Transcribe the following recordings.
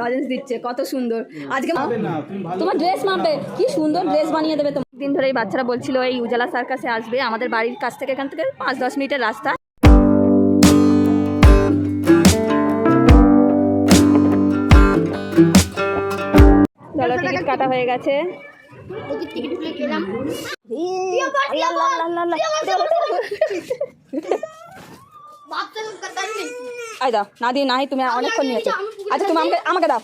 Lozenges দিচ্ছে কত সুন্দর। আজকে তোমার ড্রেস মাপবে কি সুন্দর ড্রেস বানিয়ে দেবে তোমার। দিন ধরে এই বাচ্চারা বলছিল এই উজালা সার্কাসে আসবে আমাদের বাড়ির কাছ থেকে এখান থেকে পাঁচ দশ মিনিটের রাস্তা। চলো টিকিট কাটা হয়ে গেছে। টিকিট আই দাও না দিয়ে তুমি অনেকক্ষণ নিয়েছো। আচ্ছা তুমি আমাকে আমাকে দাও।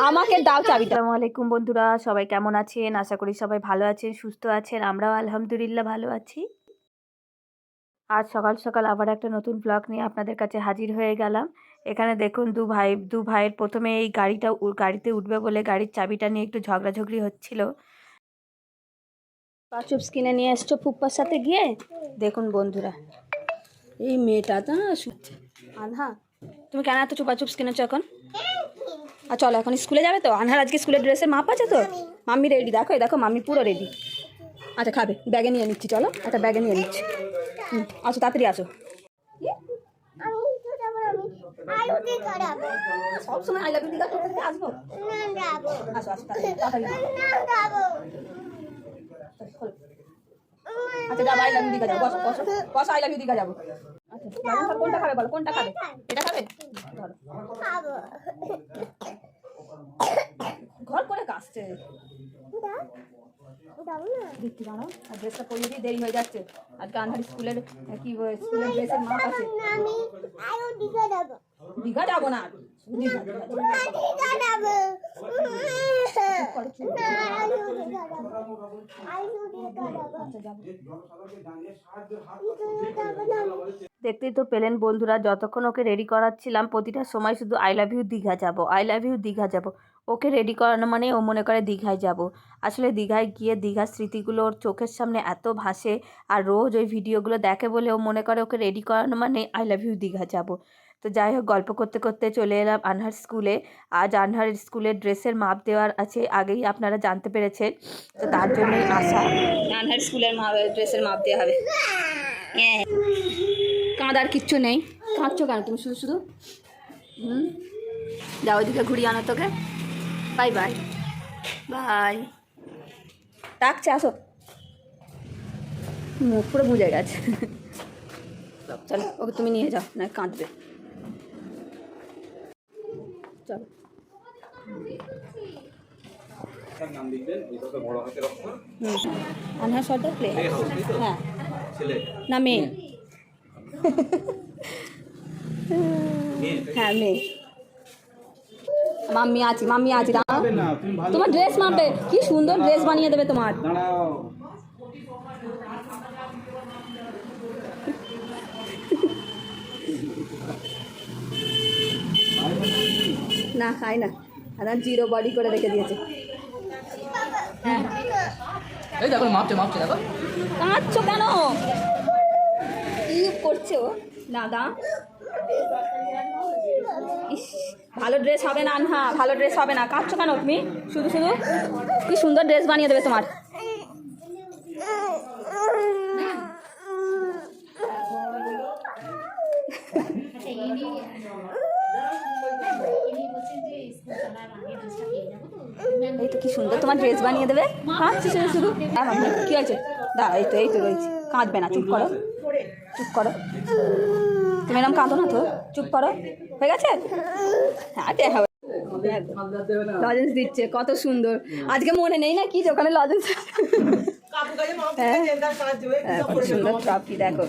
আমাকে দাও চাবিটা। আসসালামু আলাইকুম বন্ধুরা সবাই কেমন আছেন? আশা করি সবাই ভালো আছেন সুস্থ আছেন আমরাও আলহামদুলিল্লাহ ভালো আছি। আজ সকাল সকাল আবার একটা নতুন ব্লগ নিয়ে আপনাদের কাছে হাজির হয়ে গেলাম। এখানে দেখুন দু ভাই দু ভাইয়ের প্রথমে এই গাড়িটা উ- গাড়িতে উঠবে বলে গাড়ির চাবিটা নিয়ে একটু ঝগড়াঝগড়ি হচ্ছিল। চিপস কিনে নিয়ে এসছো ফুপ্পার সাথে গিয়ে? দেখুন বন্ধুরা এই মেয়েটা তো আনহা তুমি কেন এত চুপা চুপস কিনেছো এখন? আর চলো এখন স্কুলে যাবে তো? আনহার আজকে স্কুলের ড্রেসের মাপ আছে তো? মাম্মি রেডি দেখো এই দেখো মাম্মি পুরো রেডি আচ্ছা খাবে ব্যাগে নিয়ে নিচ্ছি চলো একটা ব্যাগে নিয়ে নিচ্ছি। হুম আসো তাড়াতাড়ি আসো। আমি তো যাব আমি আলু দিয়ে করাবো সব সময় আই লাভ ইউ দিদা কোথা থেকে আসব আসো আসো তাড়াতাড়ি তাড়াতাড়ি না যাব খোলো। আচ্ছা যাব আই লাভ ইউ দিঘা যাব বসো বসো বসো আই লাভ ইউ দিঘা যাব আচ্ছা কোনটা খাবে বলো কোনটা খাবে এটা খাবে ঘর করে কাশছে যাব দেখতে আর ড্রেসটা পরিয়ে দিয়ে দেরি হয়ে যাচ্ছে আজকে আন্ধার স্কুলের কি স্কুলের ড্রেসের মাপ আছে যাব দীঘা যাব না দীঘা দীঘা, দীঘা। দীঘা যাব দেখতেই তো পেলেন বন্ধুরা, যতক্ষণ ওকে রেডি করাচ্ছিলাম প্রতিটা সময় শুধু আই লাভ ইউ দীঘা যাব আই লাভ ইউ দীঘা যাব। ওকে রেডি করানো মানে ও মনে করে দীঘায় যাব। আসলে দীঘায় গিয়ে দীঘার স্মৃতিগুলো ওর চোখের সামনে এত ভাসে আর রোজ ওই ভিডিওগুলো দেখে বলে ও মনে করে ওকে রেডি করানো মানে আই লাভ ইউ দীঘা যাব। তো যাই হোক, গল্প করতে করতে চলে এলাম আনহার স্কুলে। আজ আনহার স্কুলের ড্রেসের মাপ দেওয়ার আছে, আগেই আপনারা জানতে পেরেছেন। তো তার জন্যই আসা আনহার স্কুলের ড্রেসের মাপ দেওয়া হবে। হ্যাঁ। কাঁদার কিচ্ছু নেই। কাঁদছো কেন তুমি শুধু শুধু? যাও ওইদিকে ঘুরিয়ে আনো তোকে। Bye bye. বাই। ডাকছে আসো। মুখ পুরো বুঝে গেছে। চলো, ওকে তুমি নিয়ে যাও, না কাঁদবে। চলো। আনহা সর্দার প্লে। হ্যাঁ। না মেয়ে। হ্যাঁ মেয়ে। মাম্মি আছি মাম্মি আছি তোমার ড্রেস মাপবে। কি সুন্দর ড্রেস বানিয়ে দেবে তোমার। না খাই না। আর জিরো বডি করে রেখে দিয়েছে। হ্যাঁ এই দেখো মাপছে মাপছে দেখো। কাঁদছো কেন? কি করছে ও। দাদা। ইস ভালো ড্রেস হবে না আনহা। ভালো ড্রেস হবে না। কাঁদছো কেন তুমি শুধু শুধু। কি সুন্দর ড্রেস বানিয়ে দেবে তোমার। এই তো কি সুন্দর। তোমার ড্রেস বানিয়ে দেবে? কাঁদছি শুধু শুধু। হ্যাঁ মাম্মি, কি হয়েছে? দাঁড়া এই তো এই তো রয়েছে। কাঁদবে না চুপ করো। চুপ করো। তুমি এরকম কাঁদো না তো। চুপ করো। হয়ে গেছে? হ্যাঁ লজেন্স দিচ্ছে কত সুন্দর। আজকে মনে নেই না কি ওখানে লজেন্স হ্যাঁ হ্যাঁ, সুন্দর ট্রফি দেখো।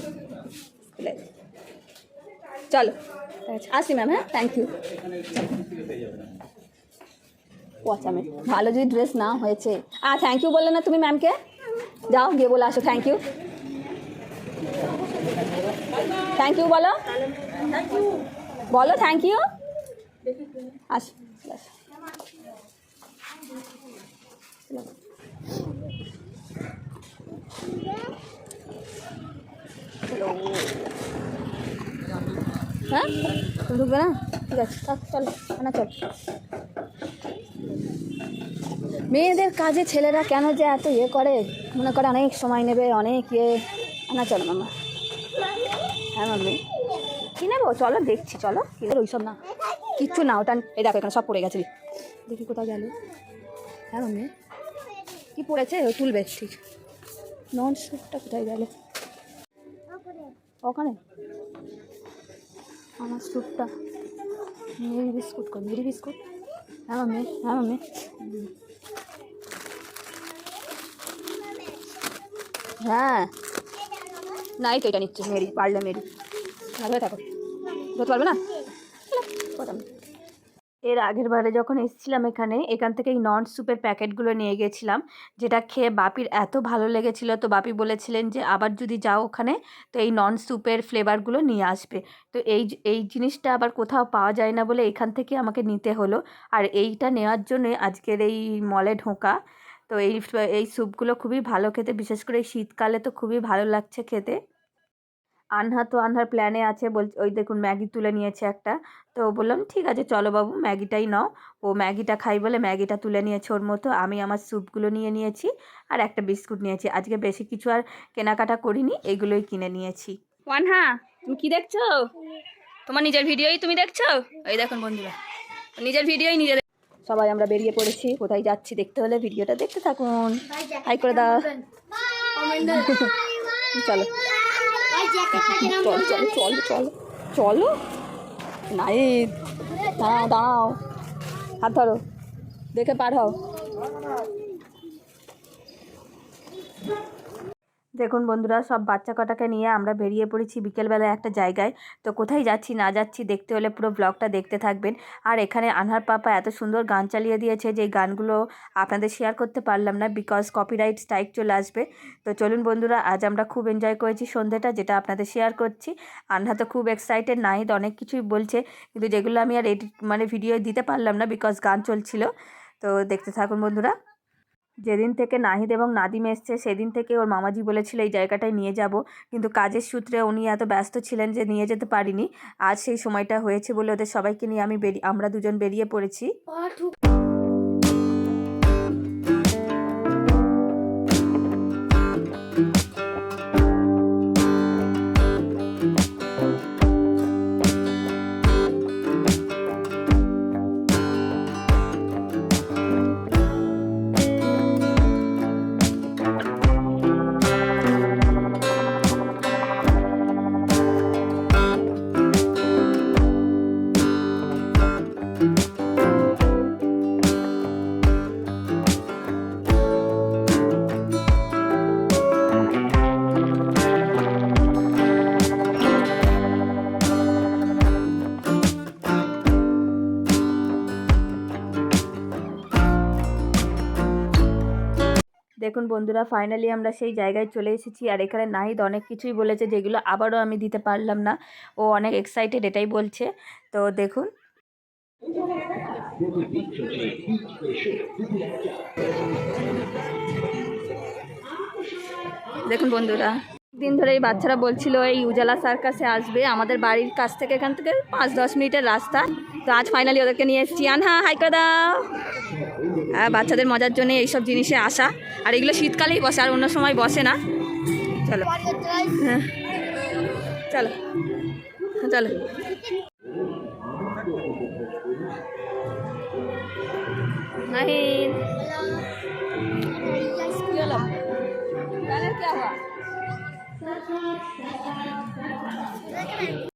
চলো। আসি ম্যাম হ্যাঁ থ্যাংক ইউ পচা মেয়ে ভালো যদি ড্রেস না হয়েছে। আর থ্যাংক ইউ বললে না তুমি ম্যামকে যাও, গিয়ে বলে আসো থ্যাংক ইউ থ্যাংক ইউ বলো। বলো থ্যাংক ইউ আস। হ্যাঁ? ঢুকবে না? ঠিক আছে চলো না চল। মেয়েদের কাজে ছেলেরা কেন যে এত ইয়ে করে? মনে করে অনেক সময় নেবে, অনেক ইয়ে। না, চলো মামা। হ্যাঁ মাম্মি। কী নেব? চলো, দেখছি, চলো। ওইসব না। কিচ্ছু না, ওটা এই দেখো, এখানে সব পড়ে গেছে। দেখি কোথাও গেল। হ্যাঁ মাম্মি। কি পড়েছে? ও তুলবে ঠিক নন স্যুপটা কোথায় গেল? ওখানে। আমার স্যুপটা মেরি বিস্কুট কর, মেরি বিস্কুট। হ্যাঁ মাম্মি। হ্যাঁ মাম্মি। হ্যাঁ। নাই তো এটা নিচ্ছে মেরি, পারলে মেরি। থাকো ধরতে পারবে না। এর আগের বারে যখন এসেছিলাম এখানে, এখান থেকে এই নন স্যুপের প্যাকেটগুলো নিয়ে গেছিলাম, যেটা খেয়ে বাপির এত ভালো লেগেছিল। তো বাপি বলেছিলেন যে, আবার যদি যাও ওখানে, তো এই নন স্যুপের ফ্লেভারগুলো নিয়ে আসবে। তো এই এই জিনিসটা আবার কোথাও পাওয়া যায় না বলে এখান থেকে আমাকে নিতে হলো। আর এইটা নেওয়ার জন্যে আজকের এই মলে ঢোকা তো এই এই স্যুপগুলো খুবই ভালো খেতে। বিশেষ করে এই শীতকালে তো খুবই ভালো লাগছে খেতে। আনহা তো আনহার প্ল্যানে আছে। বল ওই দেখুন ম্যাগি তুলে নিয়েছে একটা। তো বললাম, ঠিক আছে, চলো বাবু, ম্যাগিটাই নাও। ও ম্যাগিটা খাই বলে ম্যাগিটা তুলে নিয়েছে ওর মতো। আমি আমার স্যুপগুলো নিয়ে নিয়েছি আর একটা বিস্কুট নিয়েছি। আজকে বেশি কিছু আর কেনাকাটা করিনি, এগুলোই কিনে নিয়েছি। ওয়ানহা, তুমি কি দেখছ? তোমার নিজের ভিডিওই তুমি দেখছ? এই দেখুন বন্ধুরা, নিজের ভিডিওই নিজে সবাই আমরা বেরিয়ে পড়েছি। কোথায় যাচ্ছি দেখতে হলে ভিডিওটা দেখতে থাকুন। হাই করে দাও। চলো। চলো চলো চলো চলো চলো। নাই দাঁড়াও দাঁড়াও। হাত ধরো। দেখে পার হও। দেখুন বন্ধুরা, সব বাচ্চা কটাকে নিয়ে আমরা বেরিয়ে পড়েছি বিকেলবেলায় একটা জায়গায়। তো কোথায় যাচ্ছি না যাচ্ছি দেখতে হলে পুরো ব্লগটা দেখতে থাকবেন। আর এখানে আনহার পাপা এত সুন্দর গান চালিয়ে দিয়েছে যে গানগুলো আপনাদের শেয়ার করতে পারলাম না বিকজ কপিরাইট স্ট্রাইক চলে আসবে। তো চলুন বন্ধুরা, আজ আমরা খুব এনজয় করেছি সন্ধ্যেটা যেটা আপনাদের শেয়ার করছি। আনহা তো খুব এক্সাইটেড নাহিদ অনেক কিছুই বলছে, কিন্তু যেগুলো আমি আর এডিট মানে ভিডিও দিতে পারলাম না বিকজ গান চলছিল। তো দেখতে থাকুন বন্ধুরা। যেদিন থেকে নাহিদ এবং নাদিম এসছে, সেদিন থেকে ওর মামাজি বলেছিল, এই জায়গাটায় নিয়ে যাব। কিন্তু কাজের সূত্রে উনি এত ব্যস্ত ছিলেন যে নিয়ে যেতে পারিনি। আজ সেই সময়টা হয়েছে বলে ওদের সবাইকে নিয়ে আমি বেরিয়ে আমরা দুজন বেরিয়ে পড়েছি। দেখুন বন্ধুরা ফাইনালি আমরা সেই জায়গায় চলে এসেছি। আর এখানে নাহিদ অনেক কিছুই বলেছে যেগুলো আবারও আমি দিতে পারলাম না। ও অনেক এক্সাইটেড এটাই বলছে। তো দেখুন। দেখুন বন্ধুরা। দিন ধরে এই বাচ্চারা বলছিল এই উজালা সার্কাসে আসবে আমাদের বাড়ির কাছ থেকে এখান থেকে পাঁচ দশ মিনিটের রাস্তা। তো আজ ফাইনালি ওদেরকে নিয়ে এসেছি। আনহা হাই করে হ্যাঁ বাচ্চাদের মজার জন্য এইসব জিনিসে আসা। আর এগুলো শীতকালেই বসে আর অন্য সময় বসে না। চলো। হ্যাঁ। চলো। হ্যাঁ, চলো। নাহিদ।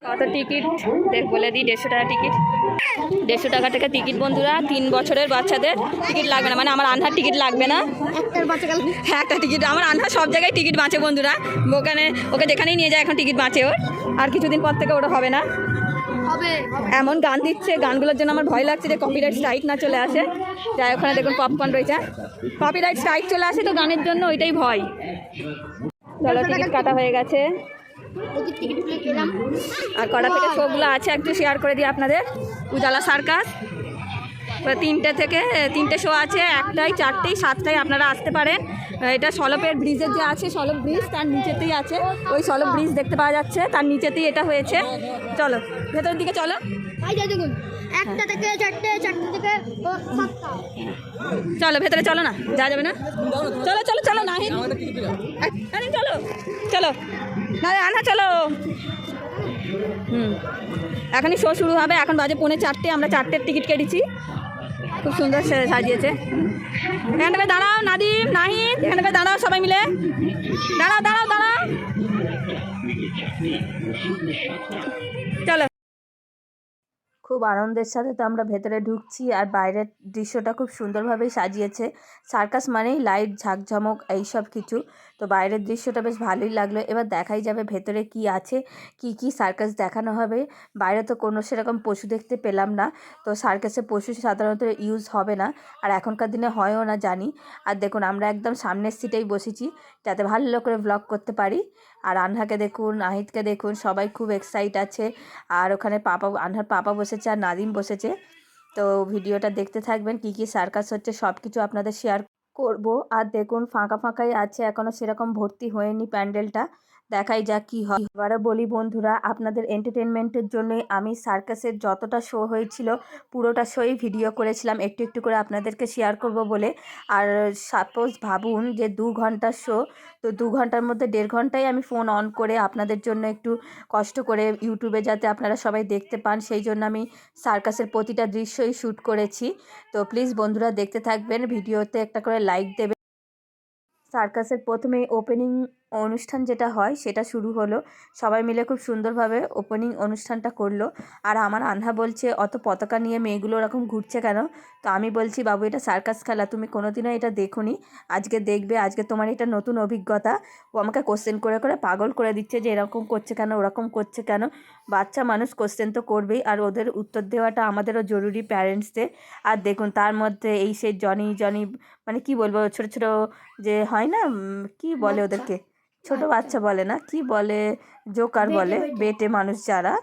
কত টিকিট দেখ বলে দিই দেড়শো টাকা টিকিট। দেড়শো টাকা থেকে টিকিট বন্ধুরা তিন বছরের বাচ্চাদের টিকিট লাগবে না। মানে আমার আনহার টিকিট লাগবে না। একটার বাচ্চা হ্যাঁ একটা টিকিট আমার আনহা সব জায়গায় টিকিট বাঁচে বন্ধুরা। ওখানে ওকে যেখানেই নিয়ে যায় এখন টিকিট বাঁচে ওর। আর কিছুদিন পর থেকে ওটা হবে না। এমন গান দিচ্ছে গানগুলোর জন্য আমার ভয় লাগছে যে কপিরাইট স্ট্রাইক না চলে আসে। যাই ওখানে দেখুন পপকর্ন রয়েছে। কপিরাইট স্ট্রাইক চলে আসে তো গানের জন্য ওইটাই ভয়। চলো টিকিট কাটা হয়ে গেছে। তুলে আর কটা থেকে শোগুলো আছে একটু শেয়ার করে দিই আপনাদের। উজালা সার্কাস তিনটে থেকে তিনটে শো আছে একটাই চারটেই সাতটাই আপনারা আসতে পারেন। এটা সলপের ব্রিজের যে আছে সলপ ব্রিজ তার নিচেতেই আছে। ওই সলপ ব্রিজ দেখতে পাওয়া যাচ্ছে তার নিচেতেই এটা হয়েছে। চলো ভেতরের দিকে চলো। ভাই যা দেখুন একটা থেকে চারটে চারটে থেকে চলো ভেতরে চলো না যা যাবে না। চলো চলো চলো না চলো চলো। না আনা, চলো। হুম। এখনই শো শুরু হবে। এখন বাজে পৌনে চারটে, আমরা চারটের টিকিট কেটেছি। খুব সুন্দর সাজিয়েছে। এখানটাকে দাঁড়াও, নাদিম, নাহিদ এখানটাকে দাঁড়াও সবাই মিলে। দাঁড়াও দাঁড়াও দাঁড়াও। চলো। খুব আনন্দের সাথে তো আমরা ভেতরে ঢুকছি আর বাইরের দৃশ্যটা খুব সুন্দরভাবেই সাজিয়েছে। সার্কাস মানেই লাইট, ঝাঁকঝমক, এইসব কিছু। তো বাইরের দৃশ্যটা বেশ ভালোই লাগল। এবার দেখাই যাবে ভেতরে কি আছে, কি কি সার্কাস দেখানো হবে। বাইরে তো কোনো সেরকম পশু দেখতে পেলাম না। তো সার্কাসে পশু সাধারণত ইউজ হবে না। আর এখনকার দিনে হয়ও না জানি। আর দেখুন, আমরা একদম সামনের সিটেই বসেছি। যাতে ভালো করে ব্লগ করতে পারি। আর আনহাকে দেখুন আহিদকে দেখুন, সবাই খুব এক্সাইট আছে। আর ওখানে পাপা, আনহার পাপা বসেছে আর নাদিম বসেছে। তো ভিডিওটা দেখতে থাকবেন, কি কি সার্কাস হচ্ছে সব কিছু আপনাদের শেয়ার করব। আর দেখুন, ফাঁকা ফাঁকাই আছে এখনও সেরকম ভর্তি হয়নি প্যান্ডেলটা। দেখাই যাক কী হয়। এবারে বলি বন্ধুরা, আপনাদের এন্টারটেনমেন্টের জন্যই আমি সার্কাসের যতটা শো হয়েছিল, পুরোটা শোই ভিডিও করেছিলাম। একটু একটু করে আপনাদেরকে শেয়ার করব বলে। আর সাপোজ ভাবুন যে দু ঘণ্টার শো তো দু ঘণ্টার মধ্যে দেড় ঘন্টায় আমি ফোন অন করে আপনাদের জন্য একটু কষ্ট করে ইউটিউবে যাতে আপনারা সবাই দেখতে পান, সেই জন্য আমি সার্কাসের প্রতিটা দৃশ্যই শ্যুট করেছি। তো প্লিজ বন্ধুরা দেখতে থাকবেন ভিডিওতে একটা করে লাইক দেবেন। সার্কাসের প্রথমেই ওপেনিং অনুষ্ঠান যেটা হয়, সেটা শুরু হলো। সবাই মিলে খুব সুন্দরভাবে ওপেনিং অনুষ্ঠানটা করল। আর আমার আনহা বলছে, অত পতাকা নিয়ে মেয়েগুলো ওরকম ঘুরছে কেন? তো আমি বলছি, বাবু, এটা সার্কাস খেলা, তুমি কোনোদিনও এটা দেখোনি। আজকে দেখবে, আজকে তোমার এটা নতুন অভিজ্ঞতা। ও আমাকে কোশ্চেন করে করে পাগল করে দিচ্ছে যে, এরকম করছে কেন? ওরকম করছে কেন? বাচ্চা মানুষ কোশ্চেন তো করবেই, আর ওদের উত্তর দেওয়াটা আমাদেরও জরুরি প্যারেন্টসদের আর দেখুন, তার মধ্যে এই সেই জনি জনি মানে কি বলব ছোট ছোট যে হয় না কি বলে ওদেরকে? ছোট বাচ্চা। বলে না কি বলে জোকার বলে বেটে। মানুষ যারা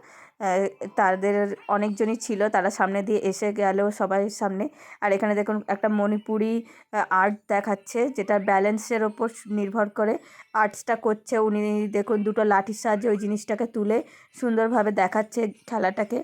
তাদের অনেকজনই ছিল তারা সামনে দিয়ে এসে গেল সবাই সামনে। আর এখানে দেখুন একটা মণিপুরি আর্ট দেখাচ্ছে যেটা ব্যালেন্সের ওপর নির্ভর করে। আর্টসটা করছে উনি দেখুন দুটো লাঠির সাহায্যে ওই জিনিসটাকে তুলে সুন্দরভাবে দেখাচ্ছে খেলাটাকে।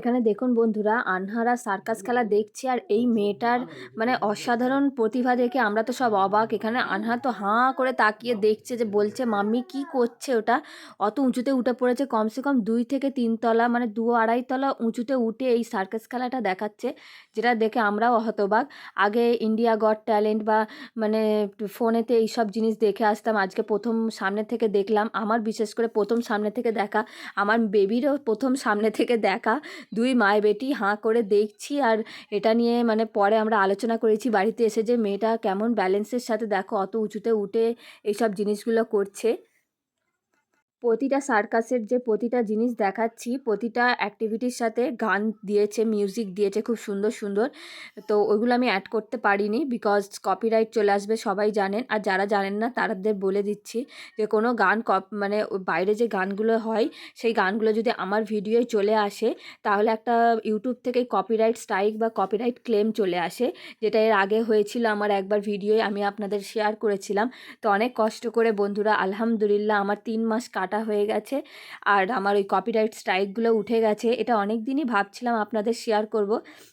এখানে দেখুন বন্ধুরা, আনহারা সার্কাস খেলা দেখছি আর এই মেয়েটার মানে অসাধারণ প্রতিভা দেখে আমরা তো সব অবাক। এখানে আনহা তো হাঁ করে তাকিয়ে দেখছে যে বলছে, মাম্মি, কি করছে ওটা? অত উঁচুতে উঠে পড়েছে, কমসে কম দুই থেকে তিন তলা মানে দু আড়াই তলা উঁচুতে উঠে এই সার্কাস খেলাটা দেখাচ্ছে। যেটা দেখে আমরাও হতবাক। আগে ইন্ডিয়া গড ট্যালেন্ট বা মানে ফোনেতে এইসব জিনিস দেখে আসতাম। আজকে প্রথম সামনে থেকে দেখলাম। আমার বিশেষ করে প্রথম সামনে থেকে দেখা, আমার বেবিরও প্রথম সামনে থেকে দেখা। দুই মায় বেটি, হাঁ করে দেখছি আর এটা নিয়ে মানে পরে আমরা আলোচনা করেছি। বাড়িতে এসে যে মেয়েটা কেমন ব্যালেন্সের সাথে দেখো, অত উঁচুতে উঠে এইসব জিনিসগুলো করছে। প্রতিটা সার্কাসের যে প্রতিটা জিনিস দেখাচ্ছি, প্রতিটা অ্যাক্টিভিটির সাথে গান দিয়েছে মিউজিক দিয়েছে, খুব সুন্দর সুন্দর। তো ওইগুলো আমি অ্যাড করতে পারিনি বিকজ কপিরাইট চলে আসবে, সবাই জানেন। আর যারা জানেন না তাদের বলে দিচ্ছি যে কোনো গান কপ মানে বাইরে যে গানগুলো হয়, সেই গানগুলো যদি আমার ভিডিওয় চলে আসে, তাহলে একটা ইউটিউব থেকে কপিরাইট স্ট্রাইক বা কপিরাইট ক্লেম চলে আসে, যেটা এর আগে হয়েছিল আমার একবার ভিডিওয় আমি আপনাদের শেয়ার করেছিলাম। তো অনেক কষ্ট করে বন্ধুরা, আলহামদুলিল্লাহ, আমার তিন মাস কাটা। হয়ে গেছে। আর আমার ওই কপিরাইট স্ট্রাইকগুলো উঠে গেছে। এটা অনেক দিনই ভাবছিলাম আপনাদের শেয়ার করব।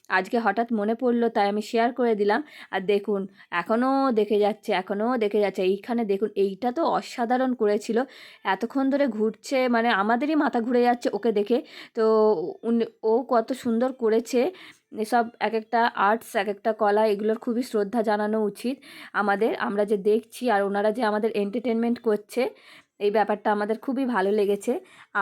আজকে হঠাৎ মনে পড়ল, তাই আমি শেয়ার করে দিলাম। আর দেখুন, এখনও দেখে যাচ্ছে, এখনও দেখে যাচ্ছে। এইখানে দেখুন, এইটা তো অসাধারণ করেছিল। এতক্ষণ ধরে ঘুরছে মানে আমাদেরই মাথা ঘুরে যাচ্ছে ওকে দেখে। তো ও কত সুন্দর করেছে। এসব এক একটা আর্টস এক একটা কলা, এগুলোর খুবই শ্রদ্ধা জানানো উচিত আমাদের। আমরা যে দেখছি আর ওনারা যে আমাদের এন্টারটেনমেন্ট করছে এই ব্যাপারটা আমাদের খুবই ভালো লেগেছে।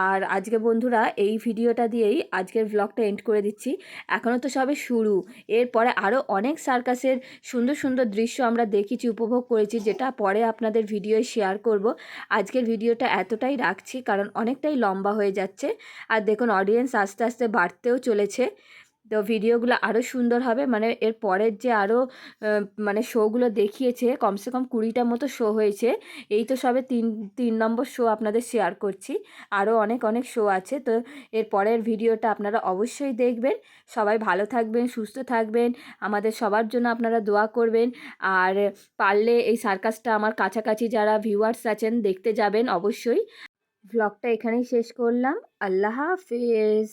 আর আজকে বন্ধুরা এই ভিডিওটা দিয়েই আজকের ব্লগটা এন্ড করে দিচ্ছি। এখনও তো সবে শুরু। এরপরে আরও অনেক সার্কাসের সুন্দর সুন্দর দৃশ্য আমরা দেখেছি, উপভোগ করেছি, যেটা পরে আপনাদের ভিডিওয় শেয়ার করব। আজকের ভিডিওটা এতটাই রাখছি, কারণ অনেকটাই লম্বা হয়ে যাচ্ছে। আর দেখুন অডিয়েন্স আস্তে আস্তে বাড়তেও চলেছে। তো ভিডিওগুলো আরও সুন্দর হবে। মানে এর পরের যে আরও মানে শোগুলো দেখিয়েছে, কমসে কম কুড়িটা মতো শো হয়েছে। এই তো সবে তিন তিন নম্বর শো আপনাদের শেয়ার করছি। আরও অনেক অনেক শো আছে। তো এর পরের ভিডিওটা আপনারা অবশ্যই দেখবেন। সবাই ভালো থাকবেন, সুস্থ থাকবেন। আমাদের সবার জন্য আপনারা দোয়া করবেন। আর পারলে এই সার্কাসটা আমার কাছাকাছি যারা ভিউয়ার্স আছেন, দেখতে যাবেন অবশ্যই। ব্লগটা এখানেই শেষ করলাম। আল্লাহ হাফেজ।